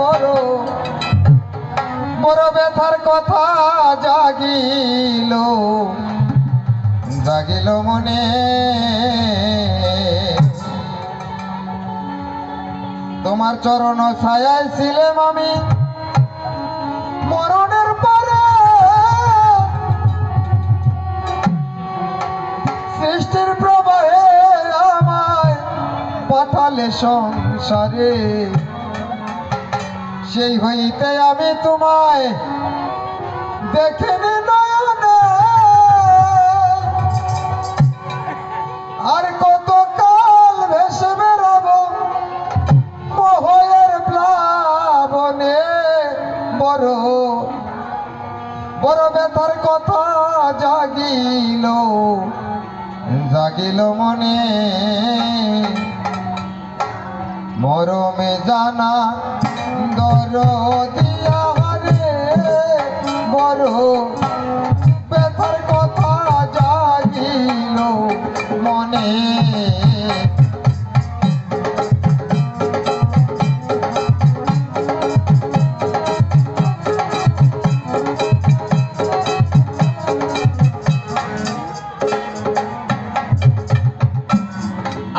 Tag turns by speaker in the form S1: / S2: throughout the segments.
S1: বড় বড় ব্যথার কথা জাগিল জাগিল মনে। তোমার চরণ ছায়ায় ছিলাম আমি। মরণের পরে সৃষ্টির প্রবাহে আমায় পাঠালে সংসারে। সেই হইতে আমি তোমায় দেখিনি নয়নে। আর কত কাল ভেসে বেড়াবো মোহের প্লাবনে? বড় বড় ব্যথার কথা জাগিল জাগিল মনে। মরমে জানা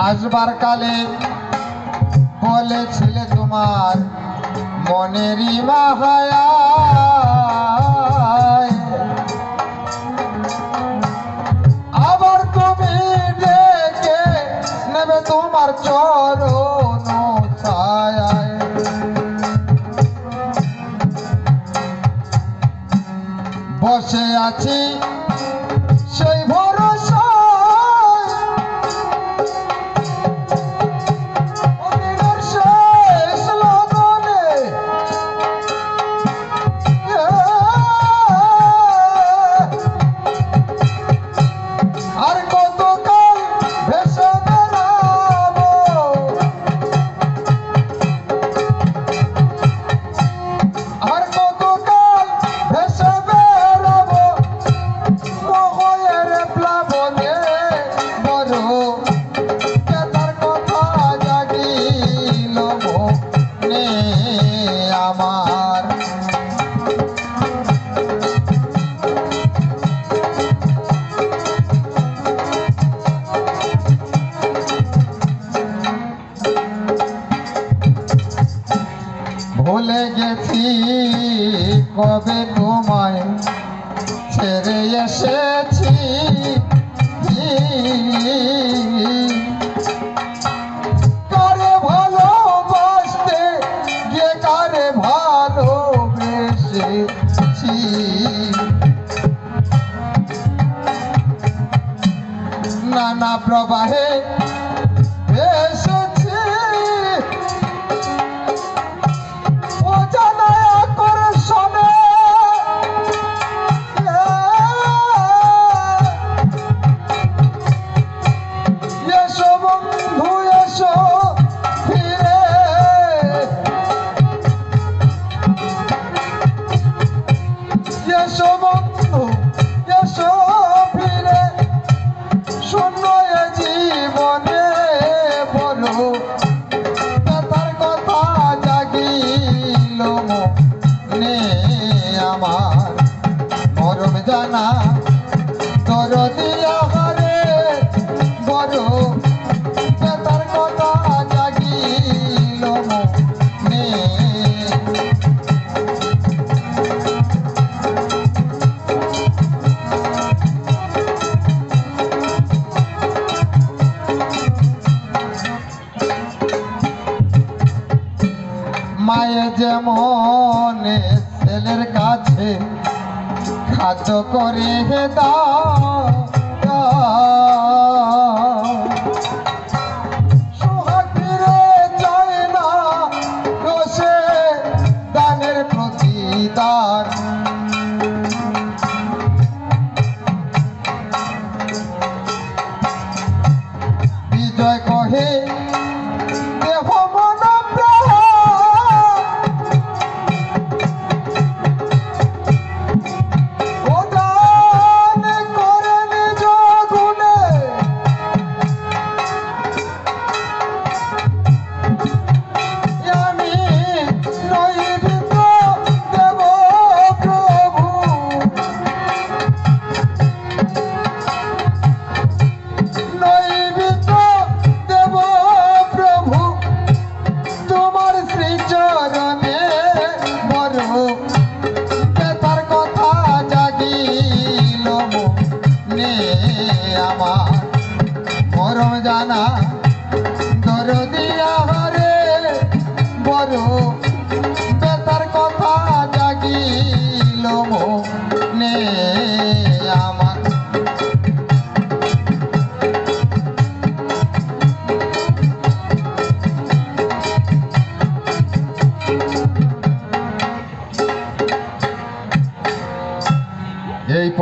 S1: আসবার কালে বলেছিলে তোমার মনেরই মাহায়া। আবার তুমি ডেকে নেবে তোমার ছায়ায়। বসে আছি আমার। ভুলে গেছি কবে তোমায় ছেড়ে এসেছি। প্রবাহে আমার মরম জানা। তোর দিয়া হারে বড় ব্যথার কথা জাগিল মনে। মায়ে যেমন ছেলের কাছে খাদ্য করে দাও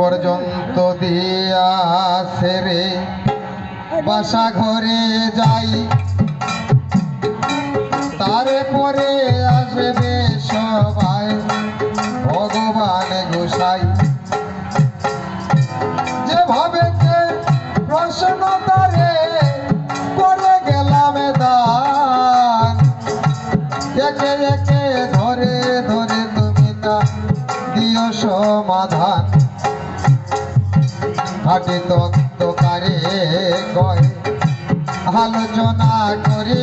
S1: পর্যন্ত দিয়া সেরে বাসা ঘরে যাই। তারে পরে আসবে সবাই। ভগবান গোসাই। যেভাবে প্রশ্ন তারে করে গেলাম দান। একে একে ধরে ধরে তুমি তা দিও সমাধান। ঘাটে তত্ত্বকারে কয়, আলোচনা করে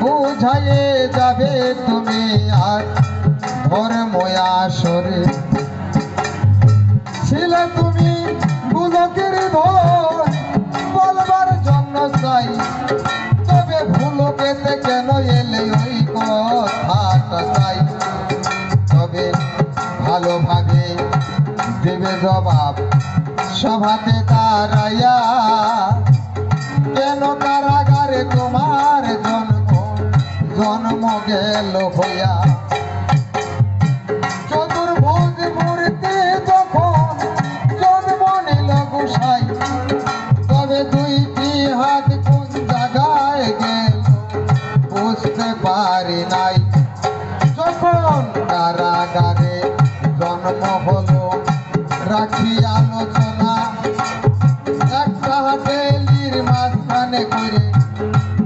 S1: বুঝাইয়ে যাবে তুমি আর ধর্ময়া সরে ছিলে তুমি বুলকের ধন বলবার জন্য চাই, তবে ভুলকেতে কেন এলে ওই কথাটা জবাব। সভাতে দাঁড়াইয়া, কেন কারাগারে তোমার জন্ম জন্ম গেল হইয়া? হাত বুঝতে পারি নাই। যখন কারাগারে জন্ম হলো রাখি আলোচনা একটা হাতেলির মাঝখানে করে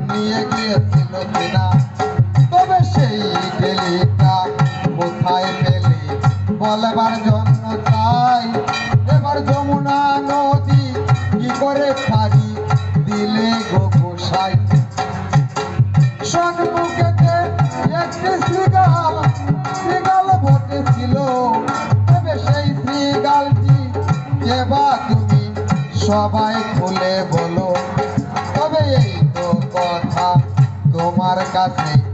S1: নিয়ে গিয়েছিল কিনা? তবে সেই ডেলিটা কোথায় পেলে? বলবার জন্য চাই। সবাই খুলে বলো তবে এই তো কথা তোমার কাছে।